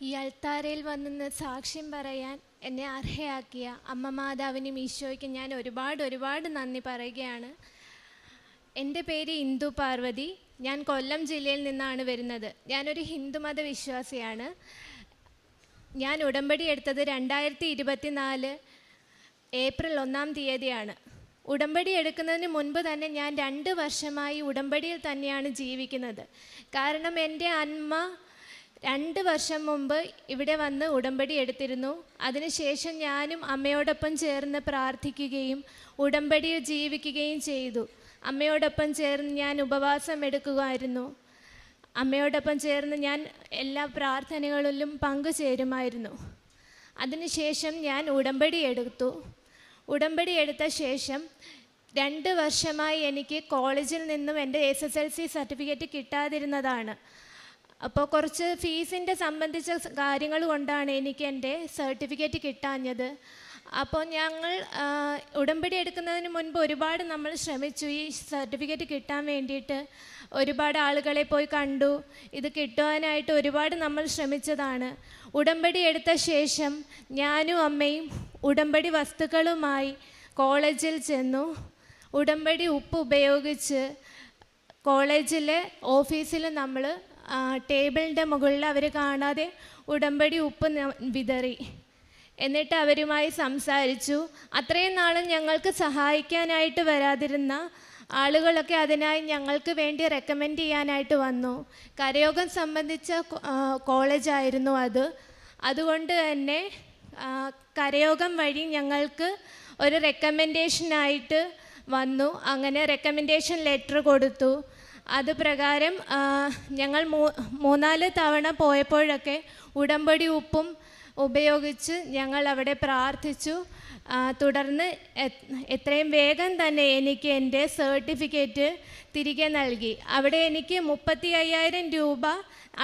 ഈ അൽത്താരയിൽ വന്നെന്ന് സാക്ഷ്യം പറയാൻ എന്നെ അർഹയാക്കിയ അമ്മ മാതാവിനും ഈശോയ്ക്കും ഞാൻ ഒരുപാട് ഒരുപാട് നന്ദി പറയുകയാണ്. എന്റെ പേര് ഇന്ദു പാർവതി. ഞാൻ കൊല്ലം ജില്ലയിൽ നിന്നാണ് വരുന്നത്. ഞാനൊരു ഹിന്ദുമത വിശ്വാസിയാണ് ഞാൻ ഉടമ്പടി എടുത്തത് രണ്ടായിരത്തി ഇരുപത്തിനാല് ഏപ്രിൽ ഒന്നാം തീയതിയാണ്. ഉടമ്പടി എടുക്കുന്നതിന് മുൻപ് തന്നെ ഞാൻ രണ്ട് വർഷമായി ഉടമ്പടിയിൽ തന്നെയാണ് ജീവിക്കുന്നത്. കാരണം എന്റെ അമ്മ രണ്ട് വർഷം മുമ്പ് ഇവിടെ വന്ന് ഉടമ്പടി എടുത്തിരുന്നു. അതിനുശേഷം ഞാനും അമ്മയോടൊപ്പം ചേർന്ന് പ്രാർത്ഥിക്കുകയും ഉടമ്പടി ജീവിക്കുകയും ചെയ്തു. അമ്മയോടൊപ്പം ചേർന്ന് ഞാൻ ഉപവാസം എടുക്കുമായിരുന്നു. അമ്മയോടൊപ്പം ചേർന്ന് ഞാൻ എല്ലാ പ്രാർത്ഥനകളിലും പങ്കുചേരുമായിരുന്നു. അതിനുശേഷം ഞാൻ ഉടമ്പടി എടുത്തു. ഉടമ്പടി എടുത്ത ശേഷം രണ്ട് വർഷമായി എനിക്ക് കോളേജിൽ നിന്നും എന്റെ S S L C certificate കിട്ടാതിരുന്നതാണ്. അപ്പോൾ കുറച്ച് ഫീസിന്റെ സംബന്ധിച്ച കാര്യങ്ങൾ കൊണ്ടാണ് എനിക്ക് എന്റെ സർട്ടിഫിക്കറ്റ് കിട്ടാഞ്ഞത്. അപ്പോൾ ഞങ്ങൾ ഉടമ്പടി എടുക്കുന്നതിന് മുൻപ് ഒരുപാട് നമ്മൾ ശ്രമിച്ചു ഈ സർട്ടിഫിക്കറ്റ് കിട്ടാൻ വേണ്ടിയിട്ട്. ഒരുപാട് ആളുകളെ പോയി കണ്ടു. ഇത് കിട്ടുവാനായിട്ട് ഒരുപാട് നമ്മൾ ശ്രമിച്ചതാണ്. ഉടമ്പടി എടുത്ത ശേഷം ഞാനും അമ്മയും ഉടമ്പടി വസ്തുക്കളുമായി കോളേജിൽ ചെന്നു. ഉടമ്പടി ഉപ്പ് ഉപയോഗിച്ച് കോളേജിലെ ഓഫീസിൽ നമ്മൾ ടേബിളിന്റെ മുകളിൽ അവർ കാണാതെ ഉടമ്പടി ഉപ്പ് വിതറി. എന്നിട്ട് അവരുമായി സംസാരിച്ചു. അത്രയും നാളും ഞങ്ങൾക്ക് സഹായിക്കാനായിട്ട് വരാതിരുന്ന ആളുകളൊക്കെ അതിനായി ഞങ്ങൾക്ക് വേണ്ടി റെക്കമെൻഡ് ചെയ്യാനായിട്ട് വന്നു. കരയോഗം സംബന്ധിച്ച കോളേജായിരുന്നു അത്. അതുകൊണ്ട് തന്നെ കരയോഗം വഴി ഞങ്ങൾക്ക് ഒരു റെക്കമെൻഡേഷനായിട്ട് വന്നു. അങ്ങനെ റെക്കമെൻഡേഷൻ ലെറ്റർ കൊടുത്തു. അത് പ്രകാരം ഞങ്ങൾ മൂ മൂന്നാൽ തവണ പോയപ്പോഴൊക്കെ ഉടമ്പടി ഉപ്പും ഉപയോഗിച്ച് ഞങ്ങൾ അവിടെ പ്രാർത്ഥിച്ചു. തുടർന്ന് എത്രയും വേഗം തന്നെ എനിക്ക് എന്റെ സർട്ടിഫിക്കറ്റ് തിരികെ നൽകി. അവിടെ എനിക്ക് മുപ്പത്തി അയ്യായിരം രൂപ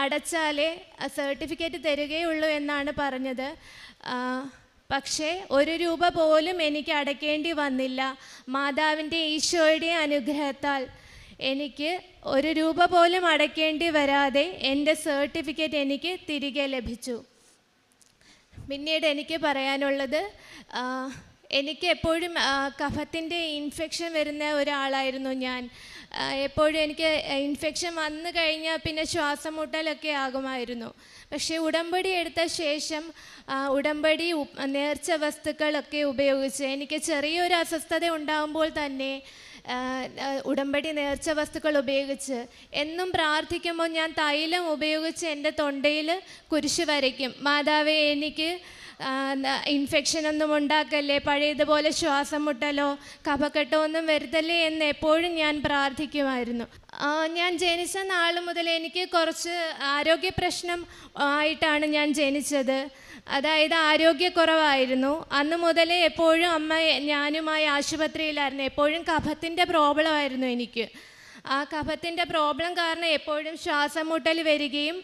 അടച്ചാലേ സർട്ടിഫിക്കറ്റ് തരികയുള്ളൂ എന്നാണ് പറഞ്ഞത്. പക്ഷേ ഒരു രൂപ പോലും എനിക്ക് അടയ്ക്കേണ്ടി വന്നില്ല. മാതാവിന്റെ ഈശോയുടെ അനുഗ്രഹത്താൽ എനിക്ക് ഒരു രൂപ പോലും അടയ്ക്കേണ്ടി വരാതെ എന്റെ സർട്ടിഫിക്കറ്റ് എനിക്ക് തിരികെ ലഭിച്ചു. പിന്നീട് എനിക്ക് പറയാനുള്ളത് എനിക്ക് എപ്പോഴും കഫത്തിന്റെ ഇൻഫെക്ഷൻ വരുന്ന ഒരാളായിരുന്നു ഞാൻ. എപ്പോഴും എനിക്ക് ഇൻഫെക്ഷൻ വന്നു കഴിഞ്ഞാൽ പിന്നെ ശ്വാസം മുട്ടലൊക്കെ ആകുമായിരുന്നു. പക്ഷേ ഉടമ്പടി എടുത്ത ശേഷം ഉടമ്പടി നേർച്ച വസ്തുക്കളൊക്കെ ഉപയോഗിച്ച് എനിക്ക് ചെറിയൊരു അസ്വസ്ഥത ഉണ്ടാകുമ്പോൾ തന്നെ ഉടമ്പടി നേർച്ച വസ്തുക്കൾ ഉപയോഗിച്ച് എന്നും പ്രാർത്ഥിക്കുമ്പോൾ ഞാൻ തൈലം ഉപയോഗിച്ച് എന്റെ തൊണ്ടയിൽ കുരിശ് വരയ്ക്കും. മാതാവേ എനിക്ക് ഇൻഫെക്ഷൻ ഒന്നും ഉണ്ടാക്കല്ലേ? പഴയതുപോലെ ശ്വാസം മുട്ടലോ കഫക്കെട്ടോ ഒന്നും വരുത്തല്ലേ എന്ന് എപ്പോഴും ഞാൻ പ്രാർത്ഥിക്കുമായിരുന്നു. ഞാൻ ജനിച്ച നാൾ മുതൽ എനിക്ക് കുറച്ച് ആരോഗ്യ പ്രശ്നം ആയിട്ടാണ് ഞാൻ ജനിച്ചത്. അതായത് ആരോഗ്യക്കുറവായിരുന്നു. അന്ന് മുതലേ എപ്പോഴും അമ്മ ഞാനുമായി ആശുപത്രിയിലായിരുന്നു. എപ്പോഴും കഫത്തിന്റെ പ്രോബ്ലം ആയിരുന്നു എനിക്ക്. ആ കഫത്തിന്റെ പ്രോബ്ലം കാരണം എപ്പോഴും ശ്വാസം മുട്ടൽ വരികയും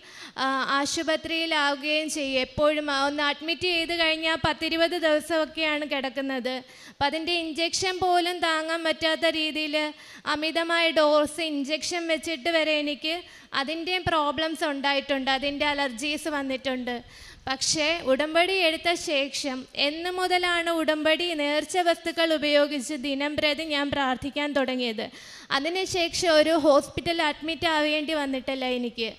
ആശുപത്രിയിലാവുകയും ചെയ്യും. എപ്പോഴും ഒന്ന് അഡ്മിറ്റ് ചെയ്ത് കഴിഞ്ഞാൽ പത്തിരുപത് ദിവസമൊക്കെയാണ് കിടക്കുന്നത്. അപ്പം അതിന്റെ ഇഞ്ചെക്ഷൻ പോലും താങ്ങാൻ പറ്റാത്ത രീതിയിൽ അമിതമായ ഡോസ് ഇഞ്ചെക്ഷൻ വെച്ചിട്ട് വരെ എനിക്ക് അതിന്റെയും പ്രോബ്ലംസ് ഉണ്ടായിട്ടുണ്ട്. അതിന്റെ അലർജീസ് വന്നിട്ടുണ്ട്. പക്ഷേ ഉടമ്പടി എടുത്ത ശേഷം എന്ന് മുതലാണ് ഉടമ്പടി നേർച്ച വസ്തുക്കൾ ഉപയോഗിച്ച് ദിനം പ്രതി ഞാൻ പ്രാർത്ഥിക്കാൻ തുടങ്ങിയത്. അതിനുശേഷം ഒരു ഹോസ്പിറ്റൽ അഡ്മിറ്റ് ആവേണ്ടി വന്നിട്ടില്ല എനിക്ക്.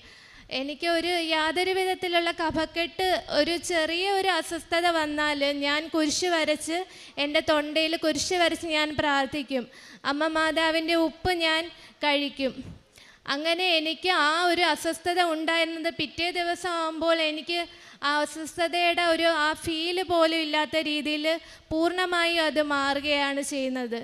എനിക്ക് ഒരു യാതൊരു വിധത്തിലുള്ള കഫക്കെട്ട് ഒരു ചെറിയ ഒരു അസ്വസ്ഥത വന്നാൽ ഞാൻ കുരിശ് വരച്ച് എന്റെ തൊണ്ടയിൽ കുരിശ് വരച്ച് ഞാൻ പ്രാർത്ഥിക്കും. അമ്മ മാതാവിന്റെ ഉപ്പ് ഞാൻ കഴിക്കും. അങ്ങനെ എനിക്ക് ആ ഒരു അസ്വസ്ഥത ഉണ്ടായിരുന്നത് പിറ്റേ ദിവസം ആകുമ്പോൾ എനിക്ക് ആ അസ്വസ്ഥതയുടെ ഒരു ആ ഫീൽ പോലും ഇല്ലാത്ത രീതിയിൽ പൂർണമായും അത് മാറുകയാണ് ചെയ്യുന്നത്.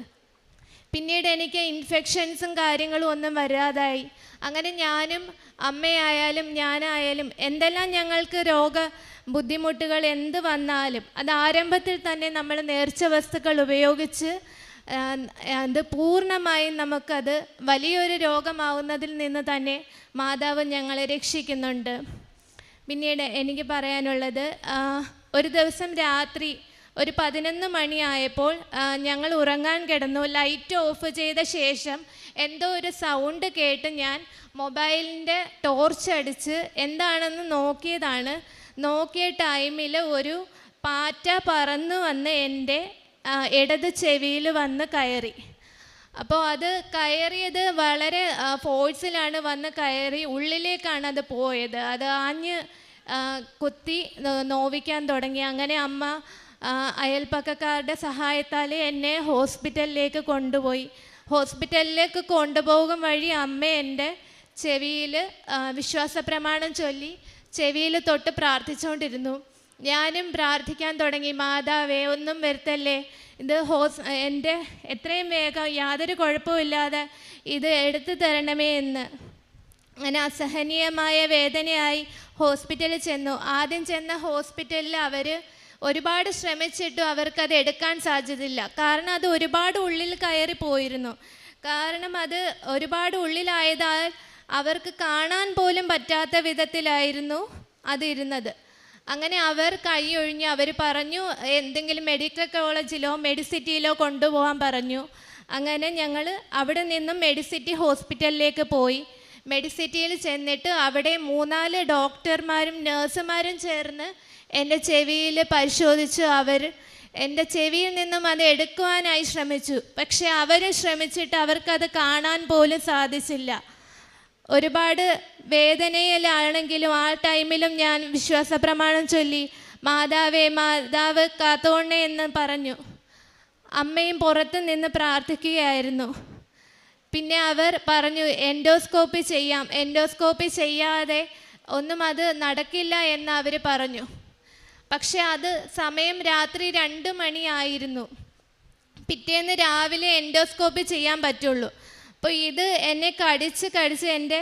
പിന്നീട് എനിക്ക് ഇൻഫെക്ഷൻസും കാര്യങ്ങളും ഒന്നും വരാതായി. അങ്ങനെ ഞാനും അമ്മയായാലും ഞാനായാലും എന്തെല്ലാം ഞങ്ങൾക്ക് രോഗ ബുദ്ധിമുട്ടുകൾ എന്ത് വന്നാലും അത് ആരംഭത്തിൽ തന്നെ നമ്മൾ നേർച്ച വസ്തുക്കൾ ഉപയോഗിച്ച് അത് പൂർണമായും നമുക്കത് വലിയൊരു രോഗമാവുന്നതിൽ നിന്ന് തന്നെ മാതാവ് ഞങ്ങളെ രക്ഷിക്കുന്നുണ്ട്. പിന്നീട് എനിക്ക് പറയാനുള്ളത് ഒരു ദിവസം രാത്രി ഒരു പതിനൊന്ന് മണിയായപ്പോൾ ഞങ്ങൾ ഉറങ്ങാൻ കിടന്നു. ലൈറ്റ് ഓഫ് ചെയ്ത ശേഷം എന്തോ ഒരു സൗണ്ട് കേട്ട് ഞാൻ മൊബൈലിന്റെ ടോർച്ച് അടിച്ച് എന്താണെന്ന് നോക്കിയതാണ്. നോക്കിയ ടൈമിൽ ഒരു പാറ്റ പറന്ന് വന്ന് എന്റെ ഇടത് ചെവിയിൽ വന്ന് കയറി. അപ്പോൾ അത് കയറിയത് വളരെ ഫോഴ്സിലാണ് വന്ന് കയറി ഉള്ളിലേക്കാണ് അത് പോയത്. അത് ആഞ്ഞ് കുത്തി നോവിക്കാൻ തുടങ്ങി. അങ്ങനെ അമ്മ അയൽപ്പക്കക്കാരുടെ സഹായത്താൽ എന്നെ ഹോസ്പിറ്റലിലേക്ക് കൊണ്ടുപോയി. ഹോസ്പിറ്റലിലേക്ക് കൊണ്ടുപോകും വഴി അമ്മ എന്റെ ചെവിയിൽ വിശ്വാസ പ്രമാണം ചൊല്ലി ചെവിയിൽ തൊട്ട് പ്രാർത്ഥിച്ചുകൊണ്ടിരുന്നു ഞാനും പ്രാർത്ഥിക്കാൻ തുടങ്ങി. മാതാവേ ഒന്നും വരുത്തല്ലേ? ഇത് ഹോസ് എന്റെ എത്രയും വേഗം യാതൊരു കുഴപ്പമില്ലാതെ ഇത് എടുത്തു തരണമേ എന്ന്. അങ്ങനെ അസഹനീയമായ വേദനയായി ഹോസ്പിറ്റലിൽ ചെന്നു. ആദ്യം ചെന്ന ഹോസ്പിറ്റലിൽ അവർ ഒരുപാട് ശ്രമിച്ചിട്ടും അവർക്കത് എടുക്കാൻ സാധ്യതയില്ല. കാരണം അത് ഒരുപാട് ഉള്ളിൽ കയറി പോയിരുന്നു. കാരണം അത് ഒരുപാട് ഉള്ളിലായതാൽ അവർക്ക് കാണാൻ പോലും പറ്റാത്ത വിധത്തിലായിരുന്നു അതിരുന്നത്. അങ്ങനെ അവർ കൈയൊഴിഞ്ഞ് അവർ പറഞ്ഞു എന്തെങ്കിലും മെഡിക്കൽ കോളേജിലോ മെഡിസിറ്റിയിലോ കൊണ്ടുപോകാൻ പറഞ്ഞു. അങ്ങനെ ഞങ്ങൾ അവിടെ നിന്നും മെഡിസിറ്റി ഹോസ്പിറ്റലിലേക്ക് പോയി. മെഡിസിറ്റിയിൽ ചെന്നിട്ട് അവിടെ മൂന്നാൽ ഡോക്ടർമാരും നേഴ്സുമാരും ചേർന്ന് എന്റെ ചെവിയിൽ പരിശോധിച്ച്. അവർ എന്റെ ചെവിയിൽ നിന്നും അത് എടുക്കുവാനായി ശ്രമിച്ചു. പക്ഷെ അവർ ശ്രമിച്ചിട്ട് അവർക്കത് കാണാൻ പോലും സാധിച്ചില്ല. ഒരുപാട് വേദനയിലാണെങ്കിലും ആ ടൈമിലും ഞാൻ വിശ്വാസ പ്രമാണം ചൊല്ലി മാതാവേ മാതാവ് കാത്തോണേ എന്ന് പറഞ്ഞു. അമ്മയും പുറത്ത് നിന്ന് പ്രാർത്ഥിക്കുകയായിരുന്നു. പിന്നെ അവർ പറഞ്ഞു എൻഡോസ്കോപ്പി ചെയ്യാം എൻഡോസ്കോപ്പി ചെയ്യാതെ ഒന്നും അത് നടക്കില്ല എന്ന് അവർ പറഞ്ഞു. പക്ഷെ അത് സമയം രാത്രി രണ്ട് മണിയായിരുന്നു. പിറ്റേന്ന് രാവിലെ എൻഡോസ്കോപ്പി ചെയ്യാൻ പറ്റുള്ളൂ. അപ്പോൾ ഇത് എന്നെ കടിച്ച് കടിച്ച് എന്റെ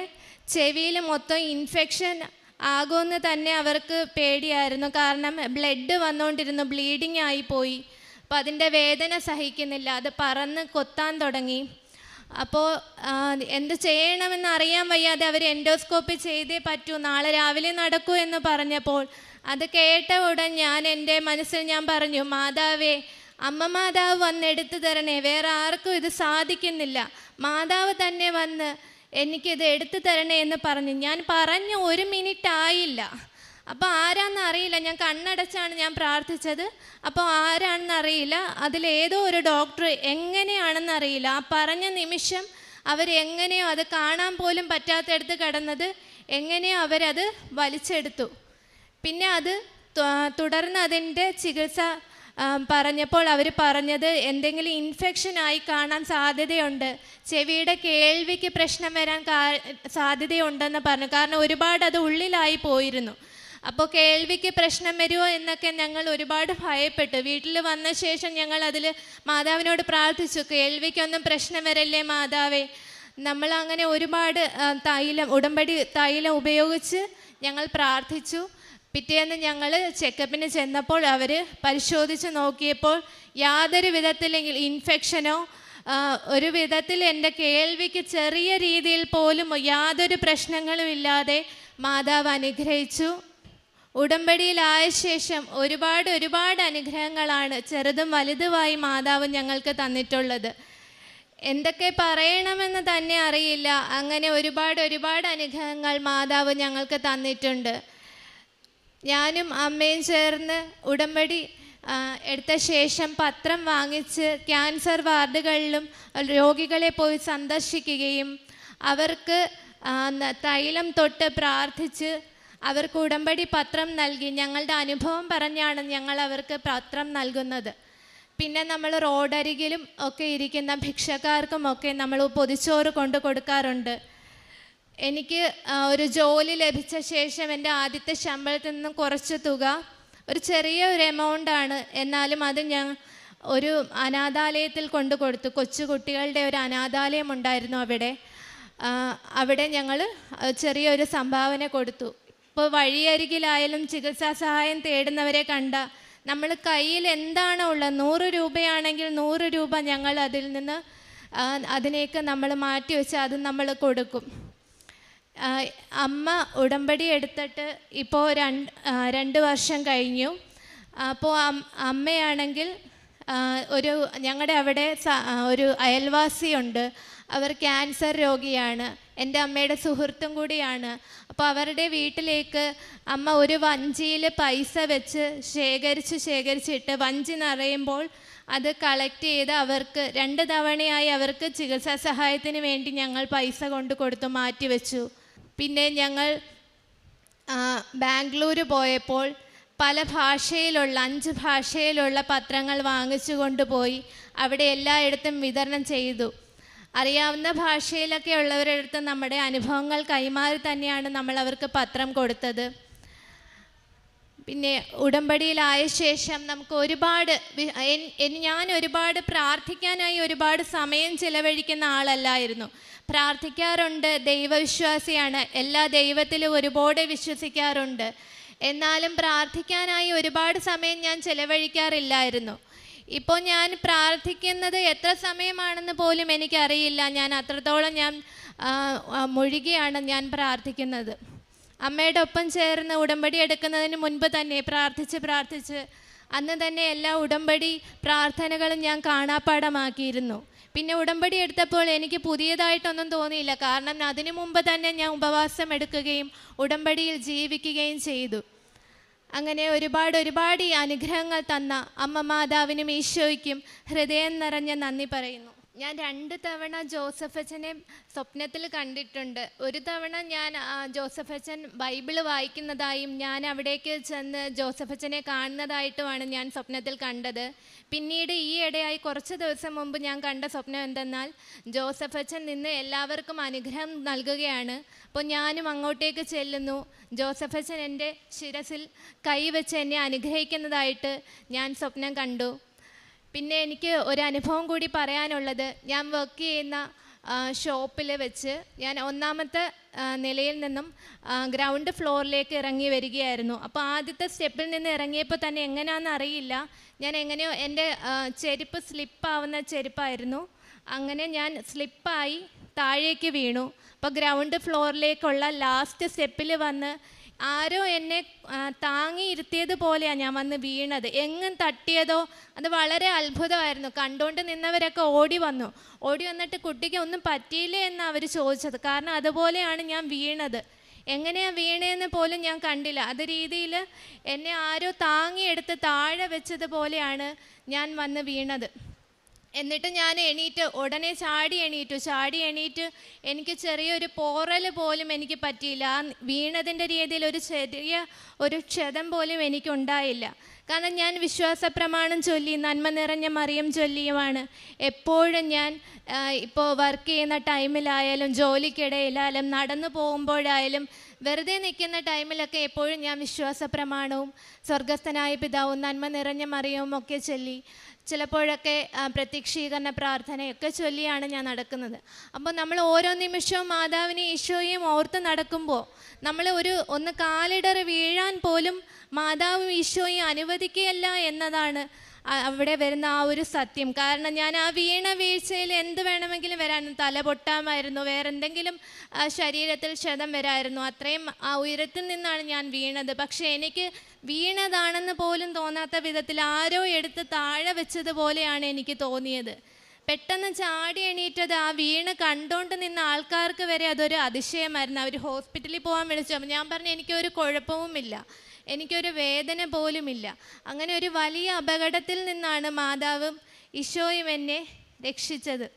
ചെവിയിൽ മൊത്തം ഇൻഫെക്ഷൻ ആകുമെന്ന് തന്നെ അവർക്ക് പേടിയായിരുന്നു. കാരണം ബ്ലഡ് വന്നുകൊണ്ടിരുന്നു ബ്ലീഡിങ് ആയിപ്പോയി. അപ്പോൾ അതിന്റെ വേദന സഹിക്കുന്നില്ല. അത് പറന്ന് കൊത്താൻ തുടങ്ങി. അപ്പോൾ എന്ത് ചെയ്യണമെന്ന് അറിയാൻ വയ്യാതെ അവർ എൻഡോസ്കോപ്പി ചെയ്തേ പറ്റൂ. നാളെ രാവിലെ നടക്കൂ എന്ന് പറഞ്ഞപ്പോൾ അത് കേട്ട ഉടൻ ഞാൻ എന്റെ മനസ്സിൽ ഞാൻ പറഞ്ഞു മാതാവേ അമ്മ മാതാവ് വന്ന് എടുത്തു തരണേ വേറെ ആർക്കും ഇത് സാധിക്കുന്നില്ല. മാതാവ് തന്നെ വന്ന് എനിക്കിത് എടുത്തു തരണേ എന്ന് പറഞ്ഞു. ഞാൻ പറഞ്ഞ ഒരു മിനിറ്റ് ആയില്ല. അപ്പോൾ ആരാന്ന് അറിയില്ല. ഞാൻ കണ്ണടച്ചാണ് ഞാൻ പ്രാർത്ഥിച്ചത്. അപ്പോൾ ആരാണെന്ന് അറിയില്ല. അതിലേതോ ഒരു ഡോക്ടർ എങ്ങനെയാണെന്ന് അറിയില്ല. ആ പറഞ്ഞ നിമിഷം അവരെങ്ങനെയോ അത് കാണാൻ പോലും പറ്റാത്തടുത്ത് കിടന്നത് എങ്ങനെയോ അവരത് വലിച്ചെടുത്തു. പിന്നെ അത് തുടർന്ന് അതിന്റെ ചികിത്സ പറഞ്ഞപ്പോൾ അവർ പറഞ്ഞത് എന്തെങ്കിലും ഇൻഫെക്ഷൻ ആയി കാണാൻ സാധ്യതയുണ്ട്. ചെവിയുടെ കേൾവിക്ക് പ്രശ്നം വരാൻ സാധ്യതയുണ്ടെന്ന് പറഞ്ഞു. കാരണം ഒരുപാട് അത് ഉള്ളിലായി പോയിരുന്നു. അപ്പോൾ കേൾവിക്ക് പ്രശ്നം വരുമോ എന്നൊക്കെ ഞങ്ങൾ ഒരുപാട് ഭയപ്പെട്ടു. വീട്ടിൽ വന്ന ശേഷം ഞങ്ങൾ അതിൽ മാതാവിനോട് പ്രാർത്ഥിച്ചു. കേൾവിക്കൊന്നും പ്രശ്നം വരല്ലേ മാതാവേ? നമ്മൾ അങ്ങനെ ഒരുപാട് തൈലം ഉടമ്പടി തൈലം ഉപയോഗിച്ച് ഞങ്ങൾ പ്രാർത്ഥിച്ചു. പിറ്റേന്ന് ഞങ്ങൾ ചെക്കപ്പിന് ചെന്നപ്പോൾ അവർ പരിശോധിച്ച് നോക്കിയപ്പോൾ യാതൊരു വിധത്തിലെങ്കിൽ ഇൻഫെക്ഷനോ ഒരു വിധത്തിൽ എന്റെ കേൾവിക്ക് ചെറിയ രീതിയിൽ പോലും യാതൊരു പ്രശ്നങ്ങളും ഇല്ലാതെ മാതാവ് അനുഗ്രഹിച്ചു. ഉടമ്പടിയിലായ ശേഷം ഒരുപാട് ഒരുപാട് അനുഗ്രഹങ്ങളാണ് ചെറുതും വലുതുമായി മാതാവ് ഞങ്ങൾക്ക് തന്നിട്ടുള്ളത്. എന്തൊക്കെ പറയണമെന്ന് തന്നെ അറിയില്ല. അങ്ങനെ ഒരുപാട് ഒരുപാട് അനുഗ്രഹങ്ങൾ മാതാവ് ഞങ്ങൾക്ക് തന്നിട്ടുണ്ട്. ഞാനും അമ്മയും ചേർന്ന് ഉടമ്പടി എടുത്ത ശേഷം പത്രം വാങ്ങിച്ച് ക്യാൻസർ വാർഡുകളിലും രോഗികളെ പോയി സന്ദർശിക്കുകയും അവർക്ക് തൈലം തൊട്ട് പ്രാർത്ഥിച്ച് അവർക്ക് ഉടമ്പടി പത്രം നൽകി. ഞങ്ങളുടെ അനുഭവം പറഞ്ഞാണ് ഞങ്ങൾ അവർക്ക് പത്രം നൽകുന്നത്. പിന്നെ നമ്മൾ റോഡരികിലും ഒക്കെ ഇരിക്കുന്ന ഭിക്ഷക്കാർക്കും ഒക്കെ നമ്മൾ പൊതിച്ചോറ് കൊണ്ടു കൊടുക്കാറുണ്ട്. എനിക്ക് ഒരു ജോലി ലഭിച്ച ശേഷം എന്റെ ആദ്യത്തെ ശമ്പളത്തിൽ നിന്നും കുറച്ച് തുക ഒരു ചെറിയ ഒരു എമൗണ്ട് ആണ്. എന്നാലും അത് ഞാൻ ഒരു അനാഥാലയത്തിൽ കൊണ്ടു കൊടുത്തു. കൊച്ചു കുട്ടികളുടെ ഒരു അനാഥാലയം ഉണ്ടായിരുന്നു അവിടെ. അവിടെ ഞങ്ങൾ ചെറിയൊരു സംഭാവന കൊടുത്തു. ഇപ്പോൾ വഴിയരികിലായാലും ചികിത്സാ സഹായം തേടുന്നവരെ കണ്ട നമ്മൾ കയ്യിൽ എന്താണോ ഉള്ളത് നൂറ് രൂപയാണെങ്കിൽ നൂറ് രൂപ ഞങ്ങൾ അതിൽ നിന്ന് അതിനേക്ക് നമ്മൾ മാറ്റി വെച്ച് അത് നമ്മൾ കൊടുക്കും. അമ്മ ഉടമ്പടി എടുത്തിട്ട് ഇപ്പോൾ രണ്ട് രണ്ട് വർഷം കഴിഞ്ഞു. അപ്പോൾ അമ്മയാണെങ്കിൽ ഒരു ഞങ്ങളുടെ അവിടെ ഒരു അയൽവാസിയുണ്ട്. അവർ ക്യാൻസർ രോഗിയാണ്. എന്റെ അമ്മയുടെ സുഹൃത്തും കൂടിയാണ്. അപ്പോൾ അവരുടെ വീട്ടിലേക്ക് അമ്മ ഒരു വഞ്ചിയിൽ പൈസ വെച്ച് ശേഖരിച്ച് ശേഖരിച്ചിട്ട് വഞ്ചി നിറയുമ്പോൾ അത് കളക്ട് ചെയ്ത് അവർക്ക് രണ്ട് തവണയായി അവർക്ക് ചികിത്സാ സഹായത്തിന് വേണ്ടി ഞങ്ങൾ പൈസ കൊണ്ട് കൊടുത്തു മാറ്റിവെച്ചു പിന്നെ ഞങ്ങൾ ബാംഗ്ലൂർ പോയപ്പോൾ പല ഭാഷയിലുള്ള അഞ്ച് ഭാഷയിലുള്ള പത്രങ്ങൾ വാങ്ങിച്ചു കൊണ്ടുപോയി അവിടെ എല്ലായിടത്തും വിതരണം ചെയ്തു. അറിയാവുന്ന ഭാഷയിലൊക്കെ ഉള്ളവരുടെ അടുത്ത് നമ്മുടെ അനുഭവങ്ങൾ കൈമാറി തന്നെയാണ് നമ്മൾ അവർക്ക് പത്രം കൊടുത്തത്. പിന്നെ ഉടമ്പടിയിലായ ശേഷം നമുക്ക് ഒരുപാട് ഞാൻ ഒരുപാട് പ്രാർത്ഥിക്കാനായി ഒരുപാട് സമയം ചിലവഴിക്കുന്ന ആളല്ലായിരുന്നു. പ്രാർത്ഥിക്കാറുണ്ട് ദൈവവിശ്വാസിയാണ്. എല്ലാ ദൈവത്തിലും ഒരുപാട് വിശ്വസിക്കാറുണ്ട്. എന്നാലും പ്രാർത്ഥിക്കാനായി ഒരുപാട് സമയം ഞാൻ ചിലവഴിക്കാറില്ലായിരുന്നു. ഇപ്പോൾ ഞാൻ പ്രാർത്ഥിക്കുന്നത് എത്ര സമയമാണെന്ന് പോലും എനിക്കറിയില്ല. ഞാൻ അത്രത്തോളം ഞാൻ മുഴുകിയാണ് ഞാൻ പ്രാർത്ഥിക്കുന്നത്. അമ്മയുടെ ഒപ്പം ചേർന്ന് ഉടമ്പടി എടുക്കുന്നതിന് മുൻപ് തന്നെ പ്രാർത്ഥിച്ച് പ്രാർത്ഥിച്ച് അന്ന് തന്നെ എല്ലാ ഉടമ്പടി പ്രാർത്ഥനകളും ഞാൻ കാണാപ്പാടമാക്കിയിരുന്നു പിന്നെ ഉടമ്പടി എടുത്തപ്പോൾ എനിക്ക് പുതിയതായിട്ടൊന്നും തോന്നിയില്ല. കാരണം അതിനു മുമ്പ് തന്നെ ഞാൻ ഉപവാസം എടുക്കുകയും ഉടമ്പടിയിൽ ജീവിക്കുകയും ചെയ്തു. അങ്ങനെ ഒരുപാട് ഒരുപാട് അനുഗ്രഹങ്ങൾ തന്ന അമ്മ മാതാവിനും ഈശോയ്ക്കും ഹൃദയം നിറഞ്ഞ നന്ദി പറയുന്നു. ഞാൻ രണ്ട് തവണ ജോസഫ് അച്ഛനെ സ്വപ്നത്തിൽ കണ്ടിട്ടുണ്ട്. ഒരു തവണ ഞാൻ ജോസഫ് അച്ഛൻ ബൈബിൾ വായിക്കുന്നതായും ഞാൻ അവിടേക്ക് ചെന്ന് ജോസഫ് അച്ഛനെ കാണുന്നതായിട്ടുമാണ് ഞാൻ സ്വപ്നത്തിൽ കണ്ടത്. പിന്നീട് ഈ ഇടയായി കുറച്ച് ദിവസം മുമ്പ് ഞാൻ കണ്ട സ്വപ്നം എന്തെന്നാൽ ജോസഫ് അച്ഛൻ നിന്ന് എല്ലാവർക്കും അനുഗ്രഹം നൽകുകയാണ്. അപ്പോൾ ഞാനും അങ്ങോട്ടേക്ക് ചെല്ലുന്നു. ജോസഫ് അച്ഛൻ എന്റെ ശിരസിൽ കൈവച്ച് എന്നെ അനുഗ്രഹിക്കുന്നതായിട്ട് ഞാൻ സ്വപ്നം കണ്ടു. പിന്നെ എനിക്ക് ഒരു അനുഭവം കൂടി പറയാനുള്ളത്. ഞാൻ വർക്ക് ചെയ്യുന്ന ഷോപ്പിൽ വെച്ച് ഞാൻ ഒന്നാമത്തെ നിലയിൽ നിന്നും ഗ്രൗണ്ട് ഫ്ലോറിലേക്ക് ഇറങ്ങി വരികയായിരുന്നു. അപ്പോൾ ആദ്യത്തെ സ്റ്റെപ്പിൽ നിന്ന് ഇറങ്ങിയപ്പോൾ തന്നെ എങ്ങനെയാണെന്ന് അറിയില്ല. ഞാൻ എങ്ങനെയോ എന്റെ ചെരുപ്പ് സ്ലിപ്പാവുന്ന ചെരുപ്പായിരുന്നു. അങ്ങനെ ഞാൻ സ്ലിപ്പായി താഴേക്ക് വീണു. അപ്പോൾ ഗ്രൗണ്ട് ഫ്ലോറിലേക്കുള്ള ലാസ്റ്റ് സ്റ്റെപ്പിൽ വന്ന് ആരോ എന്നെ താങ്ങിയിരുത്തിയത് പോലെയാണ് ഞാൻ വന്ന് വീണത്. എങ്ങും തട്ടിയതോ അത് വളരെ അത്ഭുതമായിരുന്നു. കണ്ടുകൊണ്ട് നിന്നവരൊക്കെ ഓടി വന്നു. ഓടി വന്നിട്ട് കുട്ടിക്ക് ഒന്നും പറ്റിയില്ലേ എന്ന് അവർ ചോദിച്ചത്. കാരണം അതുപോലെയാണ് ഞാൻ വീണത്. എങ്ങനെയാണ് വീണേന്ന് പോലും ഞാൻ കണ്ടില്ല. അത് രീതിയിൽ എന്നെ ആരോ താങ്ങിയെടുത്ത് താഴെ വെച്ചതുപോലെയാണ് ഞാൻ വന്ന് വീണത്. എന്നിട്ട് ഞാൻ എണീറ്റ് ഉടനെ ചാടി എണീറ്റു. ചാടി എണീറ്റ് എനിക്ക് ചെറിയൊരു പോറൽ പോലും എനിക്ക് പറ്റിയില്ല. ആ വീണതിന്റെ രീതിയിൽ ഒരു ചെറിയ ഒരു ക്ഷതം പോലും എനിക്കുണ്ടായില്ല. കാരണം ഞാൻ വിശ്വാസ പ്രമാണം ചൊല്ലി നന്മ നിറഞ്ഞ മറിയം ചൊല്ലിയുമാണ്. എപ്പോഴും ഞാൻ ഇപ്പോൾ വർക്ക് ചെയ്യുന്ന ടൈമിലായാലും ജോലിക്കിടയിലായാലും നടന്നു പോകുമ്പോഴായാലും വെറുതെ നിൽക്കുന്ന ടൈമിലൊക്കെ എപ്പോഴും ഞാൻ വിശ്വാസ പ്രമാണവും സ്വർഗസ്ഥനായ പിതാവും നന്മ നിറഞ്ഞ മറിയവും ഒക്കെ ചൊല്ലി. ചിലപ്പോഴൊക്കെ പ്രത്യക്ഷീകരണ പ്രാർത്ഥനയൊക്കെ ചൊല്ലിയാണ് ഞാൻ നടക്കുന്നത്. അപ്പോൾ നമ്മൾ ഓരോ നിമിഷവും മാതാവിനെ ഈശോയും ഓർത്ത് നടക്കുമ്പോൾ നമ്മൾ ഒരു ഒന്ന് കാലിടറി വീഴാൻ പോലും മാതാവും ഈശോയും അനുവദിക്കുകയല്ല എന്നതാണ് അവിടെ വരുന്ന ആ ഒരു സത്യം. കാരണം ഞാൻ ആ വീണ വീഴ്ചയിൽ എന്ത് വേണമെങ്കിലും വരാനും തല പൊട്ടാമായിരുന്നു വേറെന്തെങ്കിലും ശരീരത്തിൽ ക്ഷതം വരായിരുന്നു. അത്രയും ആ ഉയരത്തിൽ നിന്നാണ് ഞാൻ വീണത്. പക്ഷേ എനിക്ക് വീണതാണെന്ന് പോലും തോന്നാത്ത വിധത്തിൽ ആരോ എടുത്ത് താഴെ വെച്ചതുപോലെയാണ് എനിക്ക് തോന്നിയത്. പെട്ടെന്ന് ചാടി എണീറ്റത് ആ വീണ് കണ്ടോണ്ട് നിന്ന ആൾക്കാർക്ക് വരെ അതൊരു അതിശയമായിരുന്നു. അവർ ഹോസ്പിറ്റലിൽ പോകാൻ വിളിച്ചു. ഞാൻ പറഞ്ഞു എനിക്കൊരു കുഴപ്പവുമില്ല. എനിക്കൊരു വേദന പോലുമില്ല. അങ്ങനെ ഒരു വലിയ അപകടത്തിൽ നിന്നാണ് മാതാവും ഈശോയും എന്നെ രക്ഷിച്ചത്.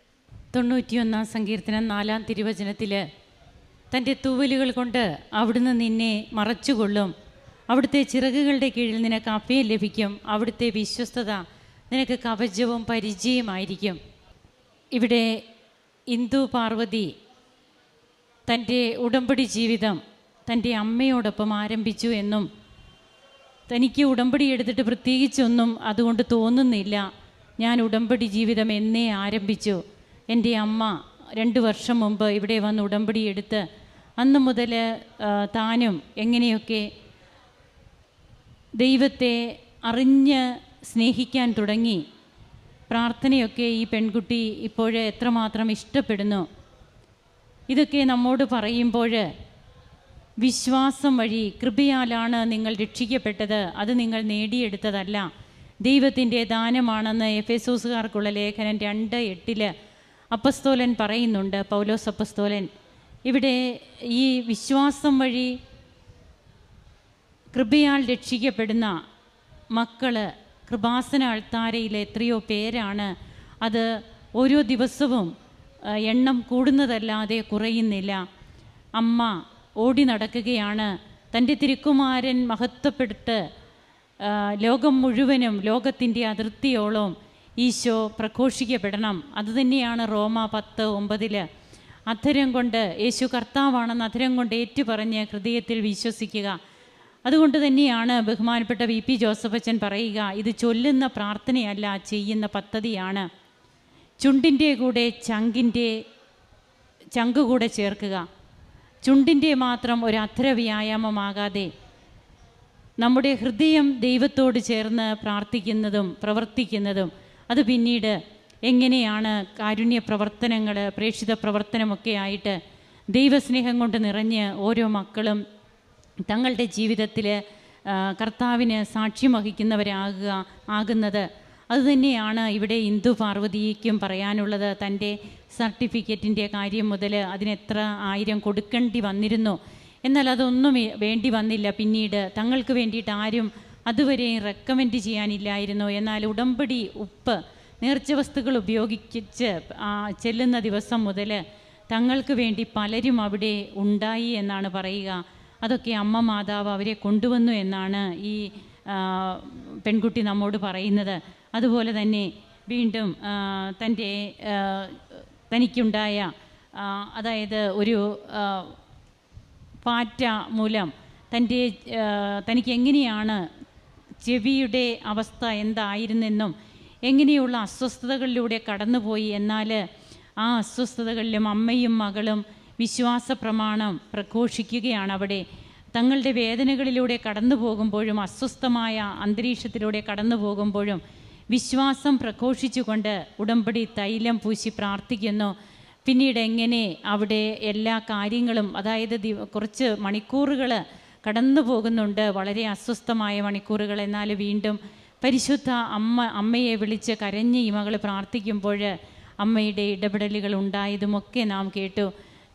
തൊണ്ണൂറ്റിയൊന്നാം സങ്കീർത്തനം നാലാം തിരുവചനത്തിൽ തന്റെ തൂവലുകൾ കൊണ്ട് അവിടുന്ന് നിന്നെ മറച്ചുകൊള്ളും. അവിടുത്തെ ചിറകുകളുടെ കീഴിൽ നിനക്ക് അഭയം ലഭിക്കും. അവിടുത്തെ വിശ്വസ്തത നിനക്ക് കവചവും പരിചയമായിരിക്കും ഇവിടെ ഇന്ദു പാർവതി തന്റെ ഉടമ്പടി ജീവിതം തന്റെ അമ്മയോടൊപ്പം ആരംഭിച്ചു എന്നും തനിക്ക് ഉടമ്പടി എടുത്തിട്ട് പ്രത്യേകിച്ചൊന്നും അതുകൊണ്ട് തോന്നുന്നില്ല. ഞാൻ ഉടമ്പടി ജീവിതം എന്നേ ആരംഭിച്ചു. എന്റെ അമ്മ രണ്ട് വർഷം മുമ്പ് ഇവിടെ വന്ന് ഉടമ്പടി എടുത്ത് അന്ന് മുതൽ താനും എങ്ങനെയൊക്കെ ദൈവത്തെ അറിഞ്ഞ് സ്നേഹിക്കാൻ തുടങ്ങി. പ്രാർത്ഥനയൊക്കെ ഈ പെൺകുട്ടി ഇപ്പോഴേ എത്രമാത്രം ഇഷ്ടപ്പെടുന്നു? ഇതൊക്കെ നമ്മോട് പറയുമ്പോൾ വിശ്വാസം വഴി കൃപയാലാണ് നിങ്ങൾ രക്ഷിക്കപ്പെട്ടത്. അത് നിങ്ങൾ നേടിയെടുത്തതല്ല. ദൈവത്തിന്റെ ദാനമാണെന്ന് എഫ് എസോസുകാർക്കുള്ള ലേഖനം രണ്ട് എട്ടിൽ അപ്പസ്തോലൻ പറയുന്നുണ്ട് പൗലോസ് അപ്പസ്തോലൻ. ഇവിടെ ഈ വിശ്വാസം വഴി കൃപയാൽ രക്ഷിക്കപ്പെടുന്ന മക്കൾ കൃപാസന അൾത്താരയിലെ എത്രയോ പേരാണ്. അത് ഓരോ ദിവസവും എണ്ണം കൂടുന്നതല്ലാതെ കുറയുന്നില്ല. അമ്മ ഓടി നടക്കുകയാണ്. തന്റെ തിരുക്കുമാരൻ മഹത്വപ്പെട്ട് ലോകം മുഴുവനും ലോകത്തിന്റെ അതിർത്തിയോളം ഈശോ പ്രഘോഷിക്കപ്പെടണം. അതുതന്നെയാണ് റോമ പത്ത് ഒമ്പതിൽ അധരം കൊണ്ട് യേശു കർത്താവാണെന്ന് അധരം കൊണ്ട് ഏറ്റുപറഞ്ഞ് ഹൃദയത്തിൽ വിശ്വസിക്കുക. അതുകൊണ്ട് തന്നെയാണ് ബഹുമാനപ്പെട്ട വി പി ജോസഫച്ചൻ പറയുക ഇത് ചൊല്ലുന്ന പ്രാർത്ഥനയല്ല ചെയ്യുന്ന പദ്ധതിയാണ്. ചുണ്ടിന്റെ കൂടെ ചങ്കിന്റെ ചങ്ക് കൂടെ ചേർക്കുക. ചുണ്ടിന്റെ മാത്രം ഒരു അധര വ്യായാമമാകാതെ നമ്മുടെ ഹൃദയം ദൈവത്തോട് ചേർന്ന് പ്രാർത്ഥിക്കുന്നതും പ്രവർത്തിക്കുന്നതും അത് പിന്നീട് എങ്ങനെയാണ് കാരുണ്യ പ്രവർത്തനങ്ങൾ പ്രേക്ഷിത പ്രവർത്തനമൊക്കെ ആയിട്ട് ദൈവസ്നേഹം കൊണ്ട് നിറഞ്ഞ് ഓരോ മക്കളും തങ്ങളുടെ ജീവിതത്തിൽ കർത്താവിന് സാക്ഷ്യം വഹിക്കുന്നവരാകുക ആകുന്നത്. അതുതന്നെയാണ് ഇവിടെ ഇന്ദു പാർവതിക്കും പറയാനുള്ളത്. തന്റെ സർട്ടിഫിക്കറ്റിന്റെ കാര്യം മുതൽ അതിനെത്ര ആയിരം കൊടുക്കേണ്ടി വന്നിരുന്നു. എന്നാൽ അതൊന്നും വേണ്ടി വന്നില്ല. പിന്നീട് തങ്ങൾക്ക് വേണ്ടിയിട്ട് ആരും അതുവരെ റെക്കമെൻഡ് ചെയ്യാനില്ലായിരുന്നു. എന്നാൽ ഉടമ്പടി ഉപ്പ് നേർച്ച വസ്തുക്കൾ ഉപയോഗിച്ച് ചെല്ലുന്ന ദിവസം മുതൽ തങ്ങൾക്ക് വേണ്ടി പലരും അവിടെ ഉണ്ടായി എന്നാണ് പറയുക. അതൊക്കെ അമ്മ മാതാവ് അവരെ കൊണ്ടുവന്നു എന്നാണ് ഈ പെൺകുട്ടി നമ്മോട് പറയുന്നത്. അതുപോലെ തന്നെ വീണ്ടും തന്റെ തനിക്കുണ്ടായ അതായത് ഒരു പാറ്റ മൂലം തന്റെ തനിക്ക് എങ്ങനെയാണ് ചെവിയുടെ അവസ്ഥ എന്തായിരുന്നെന്നും എങ്ങനെയുള്ള അസ്വസ്ഥതകളിലൂടെ കടന്നുപോയി എന്നാൽ ആ അസ്വസ്ഥതകളിലും അമ്മയും മകളും വിശ്വാസ പ്രമാണം പ്രഘോഷിക്കുകയാണ് അവിടെ തങ്ങളുടെ വേദനകളിലൂടെ കടന്നു പോകുമ്പോഴും അസ്വസ്ഥമായ അന്തരീക്ഷത്തിലൂടെ കടന്നു പോകുമ്പോഴും വിശ്വാസം പ്രഘോഷിച്ചുകൊണ്ട് ഉടമ്പടി തൈലം പൂശി പ്രാർത്ഥിക്കുന്നു. പിന്നീട് എങ്ങനെ അവിടെ എല്ലാ കാര്യങ്ങളും അതായത് കുറച്ച് മണിക്കൂറുകൾ കടന്നു പോകുന്നുണ്ട് വളരെ അസ്വസ്ഥമായ മണിക്കൂറുകൾ. എന്നാൽ വീണ്ടും പരിശുദ്ധ അമ്മ അമ്മയെ വിളിച്ച് കരഞ്ഞ് ഈ മകൾ പ്രാർത്ഥിക്കുമ്പോൾ അമ്മയുടെ ഇടപെടലുകൾ ഉണ്ടായതുമൊക്കെ നാം കേട്ടു.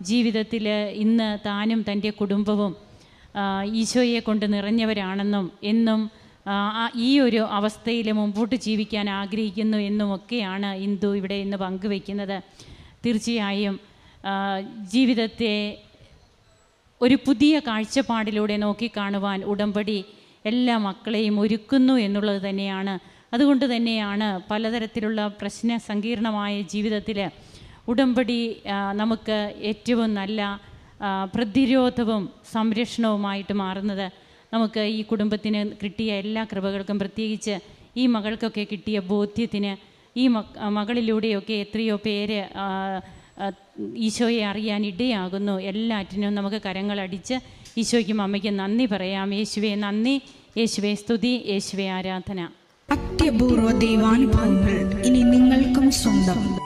ജീവിതത്തിൽ ഇന്ന് താനും തന്റെ കുടുംബവും ഈശോയെ കൊണ്ട് നിറഞ്ഞവരാണെന്നും എന്നും ഈ ഒരു അവസ്ഥയിൽ മുമ്പോട്ട് ജീവിക്കാൻ ആഗ്രഹിക്കുന്നു എന്നുമൊക്കെയാണ് ഇന്ദു ഇവിടെ ഇന്ന് പങ്കുവയ്ക്കുന്നത് തീർച്ചയായും ജീവിതത്തെ ഒരു പുതിയ കാഴ്ചപ്പാടിലൂടെ നോക്കിക്കാണുവാൻ ഉടമ്പടി എല്ലാ മക്കളെയും ഒരുക്കുന്നു എന്നുള്ളത് തന്നെയാണ്. അതുകൊണ്ട് തന്നെയാണ് പലതരത്തിലുള്ള പ്രശ്ന സങ്കീർണമായ ജീവിതത്തിൽ ഉടമ്പടി നമുക്ക് ഏറ്റവും നല്ല പ്രതിരോധവും സംരക്ഷണവുമായിട്ട് മാറുന്നത് നമുക്ക് ഈ കുടുംബത്തിന് കിട്ടിയ എല്ലാ കൃപകൾക്കും പ്രത്യേകിച്ച് ഈ മകൾക്കൊക്കെ കിട്ടിയ ബോധ്യത്തിന് ഈ മക മകളിലൂടെയൊക്കെ എത്രയോ പേര് ഈശോയെ അറിയാൻ ഇടയാകുന്നു. എല്ലാറ്റിനും നമുക്ക് കരങ്ങളടിച്ച് ഈശോയ്ക്കും അമ്മയ്ക്കും നന്ദി പറയാം. യേശുവെ നന്ദി. യേശുവെ സ്തുതി. യേശുവെ ആരാധന. അത്യപൂർവ ദൈവാനുഭവങ്ങൾ ഇനി നിങ്ങൾക്കും സ്വന്തം.